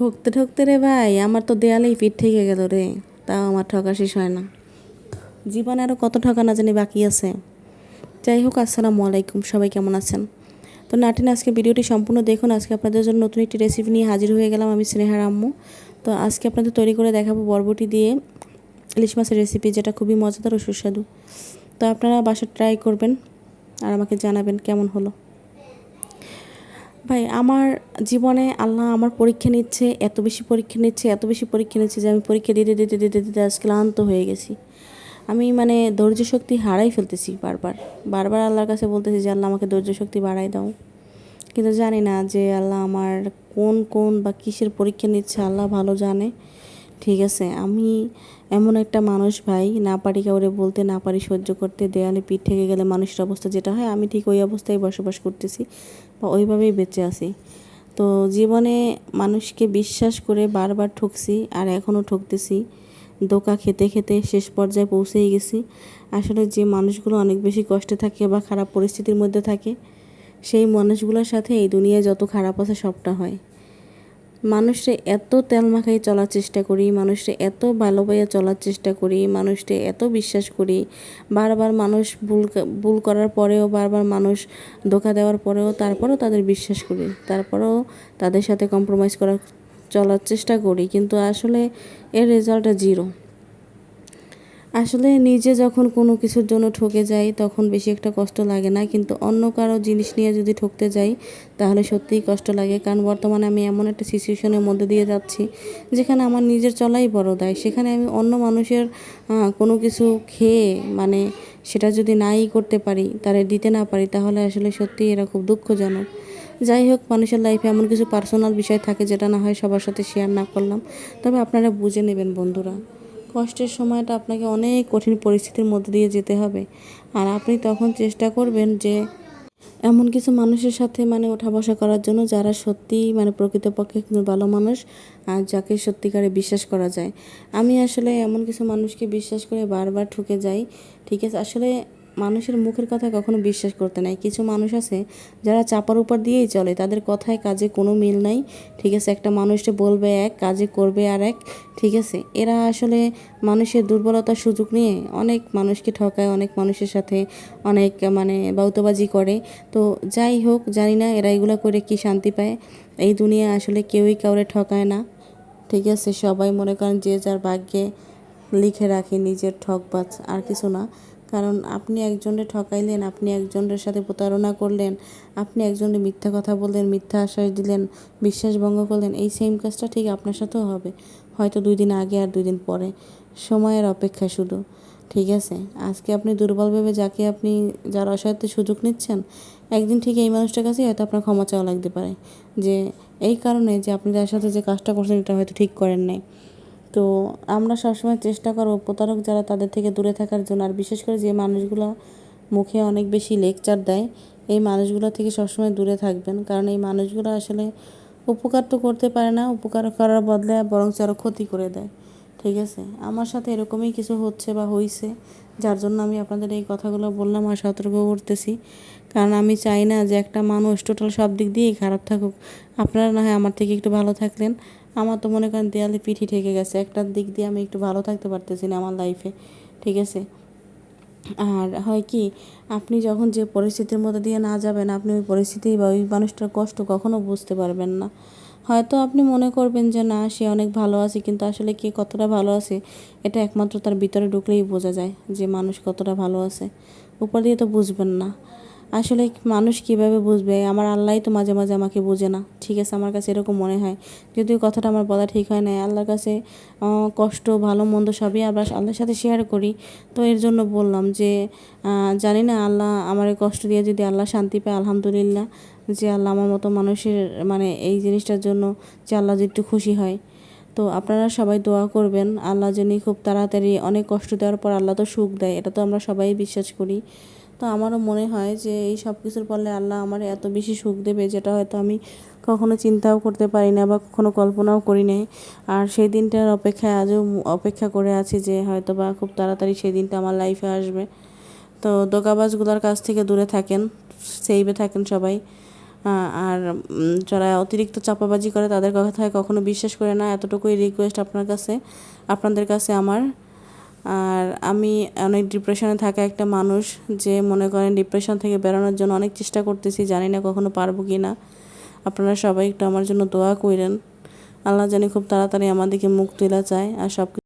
ঠকতে ঠকতে রে ভাই, আমার তো দেয়ালেই পিঠ ঠেকে গেল রে। তাও আমার ঠকা শেষ হয় না। জীবনে আরও কত ঠকা না জানি বাকি আছে। যাই হোক, আসসালামু আলাইকুম। সবাই কেমন আছেন? তো নাটিন, আজকে ভিডিওটি সম্পূর্ণ দেখুন। আজকে আপনাদের জন্য নতুন একটি রেসিপি নিয়ে হাজির হয়ে গেলাম আমি, স্নেহার আম্মু। তো আজকে আপনাদের তৈরি করে দেখাবো বরবটি দিয়ে ইলিশ মাছের রেসিপি যেটা খুবই মজাদার ও সুস্বাদু। তো আপনারা বাসা ট্রাই করবেন আর আমাকে জানাবেন কেমন হলো। ভাই, আমার জীবনে আল্লাহ আমার পরীক্ষা নিচ্ছে, এত বেশি পরীক্ষা নিচ্ছে, এত বেশি পরীক্ষা নিচ্ছে যে আমি পরীক্ষা দিতে দিতে দিতে দিতে আজ ক্লান্ত হয়ে গেছি। আমি মানে ধৈর্য শক্তি হারাই ফেলতেছি বারবার। বারবার আল্লাহর কাছে বলতেছি যে, আল্লাহ, আমাকে ধৈর্য শক্তি বাড়াই দাও। কিন্তু জানি না যে, আল্লাহ আমার কোন কোন বা কিসের পরীক্ষা নিচ্ছে, আল্লাহ ভালো জানে। ঠিক আছে, আমি এমন একটা মানুষ ভাই, না পারি কাউরে বলতে, না পারি সহ্য করতে, দেয়ালে পিঠ থেকে গেলে মানুষের অবস্থা যেটা হয়, আমি ঠিক ওই অবস্থায় বসবাস করতেছি বা ওইভাবেই বেঁচে আছি। তো জীবনে মানুষকে বিশ্বাস করে বারবার ঠকছি আর এখনও ঠকতেছি। দোকা খেতে খেতে শেষ পর্যায়ে পৌঁছেই গেছি। আসলে যে মানুষগুলো অনেক বেশি কষ্টে থাকে বা খারাপ পরিস্থিতির মধ্যে থাকে, সেই মানুষগুলোর সাথে এই দুনিয়ায় যত খারাপ আছে সবটা হয়। মানুষে এত তেল মাখাই চলার চেষ্টা করি মানুষে এত ভালো ভাইয়া চলার চেষ্টা করি মানুষকে এত বিশ্বাস করি। বারবার মানুষ ভুল ভুল করার পরেও, বারবার মানুষ ধোকা দেওয়ার পরেও তারপরেও তাদের বিশ্বাস করি, তারপরেও তাদের সাথে কম্প্রোমাইজ করার চলার চেষ্টা করি। কিন্তু আসলে এর রেজাল্টটা জিরো আসলে নিজে যখন কোনো কিছুর জন্য ঠকে যাই, তখন বেশি একটা কষ্ট লাগে না। কিন্তু অন্য কারও জিনিস নিয়ে যদি ঠকতে যাই, তাহলে সত্যিই কষ্ট লাগে। কারণ বর্তমানে আমি এমন একটা সিচুয়েশনের মধ্যে দিয়ে যাচ্ছি, যেখানে আমার নিজের চলাই বড় দায়। সেখানে আমি অন্য মানুষের কোনো কিছু খেয়ে মানে সেটা যদি নাই করতে পারি, তারে দিতে না পারি, তাহলে আসলে সত্যিই এরা খুব দুঃখজনক। যাই হোক, মানুষের লাইফে এমন কিছু পার্সোনাল বিষয় থাকে, যেটা না হয় সবার সাথে শেয়ার না করলাম। তবে আপনারা বুঝে নেবেন, বন্ধুরা। কষ্টের সময়টা আপনাকে অনেক কঠিন পরিস্থিতির মধ্যে দিয়ে যেতে হবে। আর আপনি তখন চেষ্টা করবেন যে এমন কিছু মানুষের সাথে মানে ওঠা বসা করার জন্য যারা সত্যি মানে প্রকৃতপক্ষে ভালো মানুষ, আর যাকে সত্যিকারে বিশ্বাস করা যায়। আমি আসলে এমন কিছু মানুষকে বিশ্বাস করে বারবার ঠুকে যাই, ঠিক আছে? আসলে মানুষের মুখের কথা কখনো বিশ্বাস করতে নাই। কিছু মানুষ আছে যারা চাপার উপর দিয়েই চলে, তাদের কথায় কাজে কোনো মিল নাই। ঠিক আছে, একটা মানুষটা বলবে এক, কাজে করবে আর এক। ঠিক আছে, এরা আসলে মানুষের দুর্বলতার সুযোগ নিয়ে অনেক মানুষকে ঠকায়, অনেক মানুষের সাথে অনেক মানে বাউতবাজি করে। তো যাই হোক, জানি না এরা এগুলো করে কি শান্তি পায়। এই দুনিয়া আসলে কেউই কাউরে ঠকায় না। ঠিক আছে, সবাই মনে করেন যে যার ভাগ্যে লিখে রাখে নিজের ঠকবাজ, আর কিছু না। কারণ আপনি একজনের ঠকাইলেন, আপনি একজনের সাথে প্রতারণা করলেন, আপনি একজনের মিথ্যা কথা বললেন, মিথ্যা আশ্বাস দিলেন, বিশ্বাস ভঙ্গ করলেন, এই সেম কাজটা ঠিক আপনার সাথেও হবে। হয়তো দুই দিন আগে আর দুই দিন পরে। সময়ের অপেক্ষা শুধু। ঠিক আছে? আজকে আপনি দুর্বল ভেবে যাকে আপনি, যার অসাধ্য সুযোগ নিচ্ছেন, একদিন ঠিক এই মানুষটার কাছেই হয়তো আপনার ক্ষমা চাওয়া লাগতে পারে। যে, এই কারণে যে আপনি তার সাথে যে কাজটা করছেন, এটা হয়তো ঠিক করেন নাই। তো আমরা সবসময় চেষ্টা করব প্রতারক যারা তাদের থেকে দূরে থাকার জন্য। আর বিশেষ করে যে মানুষগুলো মুখে অনেক বেশি লেকচার দেয়, এই মানুষগুলো থেকে সবসময় দূরে থাকবেন। কারণ এই মানুষগুলো আসলে উপকার তো করতে পারে না, উপকার করার বদলে বরং আরও ক্ষতি করে দেয়। ঠিক আছে? আমার সাথে এরকমই কিছু হচ্ছে বা হইছে, যার জন্য আমি আপনাদের এই কথাগুলো বললাম আর সতর্ক করতেছি। কারণ আমি চাই না যে একটা মানুষ টোটাল সব দিক দিয়েই খারাপ থাকুক। আপনারা না হয় আমার থেকে একটু ভালো থাকলেন। আমার তো মনে করেন দেয়ালে পিঠি ঠেকে গেছে। একটার দিক দিয়ে আমি একটু ভালো থাকতে পারতেছি না আমার লাইফে ঠিক আছে? আর হয় কি, আপনি যখন যে পরিস্থিতির মধ্যে দিয়ে না যাবেন, আপনি ওই পরিস্থিতি বা ওই মানুষটার কষ্ট কখনো বুঝতে পারবেন না। হয়তো আপনি মনে করবেন যে, না, সে অনেক ভালো আছে। কিন্তু আসলে কে কতটা ভালো আছে, এটা একমাত্র তার ভিতরে ঢুকলেই বোঝা যায় যে মানুষ কতটা ভালো আছে। উপর দিয়ে তো বুঝবেন না। আসলে মানুষ কীভাবে বুঝবে? আমার আল্লাহই তো মাঝে মাঝে আমাকে বোঝে না। ঠিক আছে, আমার কাছে এরকম মনে হয়। যদিও কথাটা আমার বলা ঠিক হয় না আল্লাহর কাছে কষ্ট, ভালো, মন্দ সবই আবার আল্লাহর সাথে শেয়ার করি। তো এর জন্য বললাম যে জানি না, আল্লাহ আমার কষ্ট দিয়ে যদি আল্লাহ শান্তি পায়, আলহামদুলিল্লাহ, যে আল্লাহ আমার মতো মানুষের মানে এই জিনিসটার জন্য যে আল্লাহ যে একটু খুশি হয়। তো আপনারা সবাই দোয়া করবেন। আল্লাহ যিনি খুব তাড়াতাড়ি অনেক কষ্ট দেওয়ার পর আল্লাহ তো সুখ দেয়। এটা তো আমরা সবাই বিশ্বাস করি। তো আমারও মনে হয় যে এই সব কিছুর ফলে আল্লাহ আমার এত বেশি সুখ দেবে যেটা হয়তো আমি কখনো চিন্তাও করতে পারি না বা কখনো কল্পনাও করি নাই। আর সেই দিনটার অপেক্ষায় আজও অপেক্ষা করে আছি যে হয়তো বা খুব তাড়াতাড়ি সেই দিনটা আমার লাইফে আসবে। তো দোকাবাজগুলোর কাছ থেকে দূরে থাকেন সেইভে থাকেন সবাই। আর যারা অতিরিক্ত চাপাবাজি করে তাদের কথায় কখনো বিশ্বাস করে না। এতটুকুই রিকোয়েস্ট আপনার কাছে, আপনাদের কাছে আমার। আর আমি অনেক ডিপ্রেশনে থাকা একটা মানুষ যে মনে করেন ডিপ্রেশন থেকে বেরোনোর জন্য অনেক চেষ্টা করতেছি, জানি না কখনো পারব কি না আপনারা সবাই একটু আমার জন্য দোয়া করেন। আল্লাহ জানি খুব তাড়াতাড়ি আমাদেরকে মুখ তুলা চায় আর সব